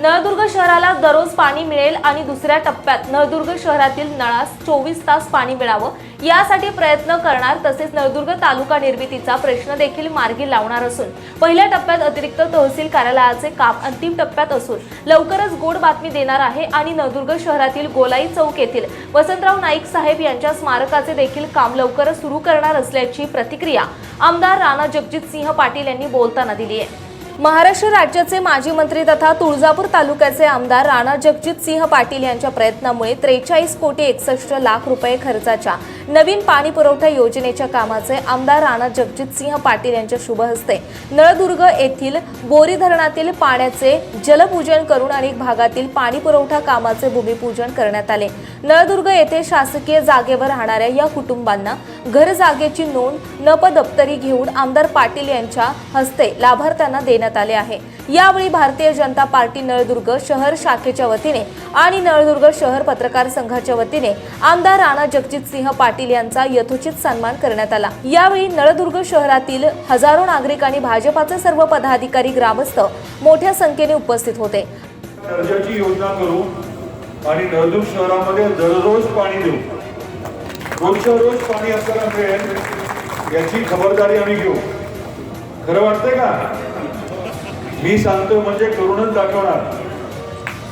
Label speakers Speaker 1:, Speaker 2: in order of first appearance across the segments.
Speaker 1: नळदुर्ग शहराला दररोज पाणी मिळेल आणि दुसऱ्या टप्प्यात नळदुर्ग शहरातील नळास चोवीस तास पाणी मिळावं यासाठी प्रयत्न करणार तसेच नळदुर्ग तालुका निर्मितीचा प्रश्न देखील मार्गी लावणार असून पहिल्या टप्प्यात अतिरिक्त तहसील कार्यालयाचे काम अंतिम टप्प्यात असून लवकरच गोड बातमी देणार आहे आणि नळदुर्ग शहरातील गोलाई चौक येथील वसंतराव नाईक साहेब यांच्या स्मारकाचे देखील काम लवकरच सुरू करणार असल्याची प्रतिक्रिया आमदार राणा जगजित सिंह पाटील यांनी बोलताना दिली आहे. महाराष्ट्र राज्याचे माजी मंत्री तथा तुळजापूर तालुक्याचे आमदार राणा जगजित सिंह पाटील यांच्या प्रयत्नामुळे त्रेचाळीस कोटी एकसष्ट लाख रुपये खर्चाच्या नवीन पाणी पुरवठा योजनेच्या कामाचे आमदार राणा जगजित सिंह पाटील यांच्या शुभ हस्ते नळदुर्ग येथील बोरी धरणातील पाण्याचे जलपूजन करून अनेक भागातील पाणी पुरवठा कामाचे भूमिपूजन करण्यात आले. नळदुर्ग येथे शासकीय जागेवर राहणाऱ्या या कुटुंबांना घर जागेची नोंद नपदप्तरी घेऊन आमदार पाटील यांच्या हस्ते लाभार्थ्यांना देण्यात आले आहे. यावेळी भारतीय जनता पार्टी नळदुर्ग शहर शाखेच्या वतीने आणि नळदुर्ग शहर पत्रकार संघाच्या वतीने आमदार राणा जगजित सिंह पाटील यांचा यथोचित सन्मान करण्यात आला. यावेळी नळदुर्ग शहरातील हजारो नागरिक आणि भाजपाचे सर्व पदाधिकारी ग्रामस्थ मोठ्या संख्येने उपस्थित होते.
Speaker 2: योजना करू आणि नळदूर शहरामध्ये दररोज पाणी देऊ. रोजच्या रोज पाणी आपल्याला मिळेल याची खबरदारी आम्ही घेऊ. खरं वाटतंय का? मी सांगतो म्हणजे करूनच दाखवणार.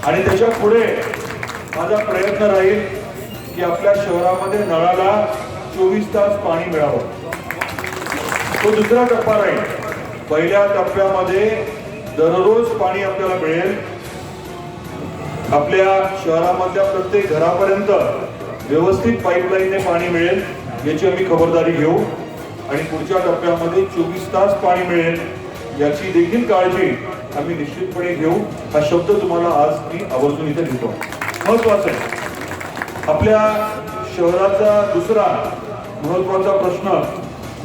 Speaker 2: आणि त्याच्या पुढे माझा प्रयत्न राहील की आपल्या शहरामध्ये नळाला चोवीस तास पाणी मिळावं. तो दुसरा टप्पा राहील. पहिल्या टप्प्यामध्ये दररोज पाणी आपल्याला मिळेल. आपल्या शहरामधल्या प्रत्येक घरापर्यंत व्यवस्थित पाईपलाईनने पाणी मिळेल याची आम्ही खबरदारी घेऊ. आणि पुढच्या टप्प्यामध्ये चोवीस तास पाणी मिळेल. याची देखील काळजी आम्ही निश्चितपणे घेऊ. हा शब्द तुम्हाला आज मी आवर्जून इथे लिहितो. महत्वाचं आहे. आपल्या शहराचा दुसरा महत्त्वाचा प्रश्न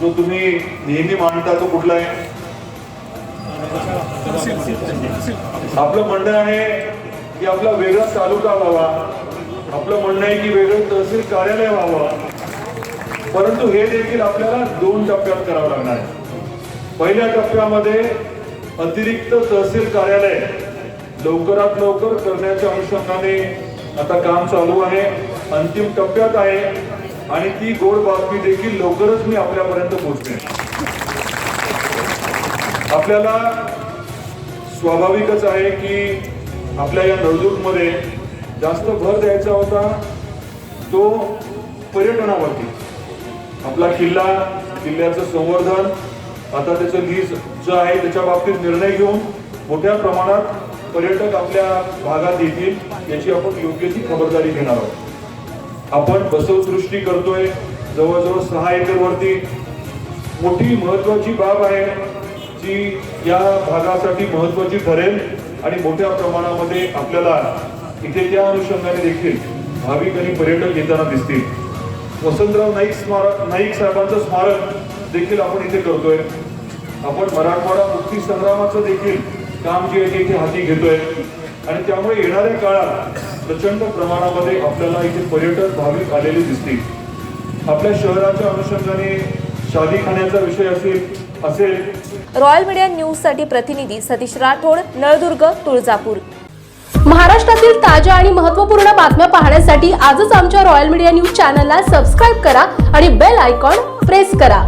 Speaker 2: जो तुम्ही नेहमी मांडता तो कुठला आहे? आपलं म्हणणं आहे की आपला वेगळा तालुका व्हावा. आपलं म्हणणं आहे की वेगळं तहसील कार्यालय व्हावं. परंतु हे देखील आपल्याला दोन टप्प्यात करावं लागणार आहे. पहिल्या टप्प्यामध्ये अतिरिक्त तहसील कार्यालय लवकरात लवकर करण्याच्या अनुषंगाने आता काम चालू आहे. अंतिम टप्प्यात आहे आणि ती गोड बातमी देखील लवकरच मी आपल्यापर्यंत पोहोचते आपल्याला स्वाभाविकच आहे की आपल्या या नळदुर्गमध्ये जास्त भर द्यायचा होता. तो पर्यटनावरती. आपला किल्ला किल्ल्याचं संवर्धन आता त्याचं लीज जो आहे त्याच्या बाबतीत निर्णय घेऊन मोठ्या प्रमाणात पर्यटक आपल्या भागात येतील याची आपण योग्य ती खबरदारी घेणार आहोत. आपण बसवसृष्टी करतोय जवळजवळ सहा एकरवरती मोठी महत्वाची बाब आहे जी या भागासाठी महत्वाची ठरेल आणि मोठ्या प्रमाणामध्ये आपल्याला इथे त्या अनुषंगाने देखील भाविक आणि पर्यटक येताना दिसतील. वसंतराव नाईक स्मारक नाईक साहेबांचं स्मारक देखील आपण इथे करतोय आपण मराठवाडा मुक्ती संग्रामाचं देखील काम जे आहे ते इथे हाती घेतोय. आणि त्यामुळे येणाऱ्या काळात प्रचंड प्रमाणामध्ये आपल्याला इथे पर्यटक भाविक आलेले दिसतील. आपल्या शहराच्या अनुषंगाने शादी खाण्याचा विषय असेल असेल.
Speaker 1: रॉयल मीडिया न्यूजसाठी प्रतिनिधी सतीश राठोड नळदुर्ग तुळजापूर. महाराष्ट्रातील ताज्या आणि महत्त्वपूर्ण बातम्या पाहण्यासाठी आजच आमच्या रॉयल मीडिया न्यूज चॅनलला सबस्क्राईब करा आणि बेल आयकॉन प्रेस करा.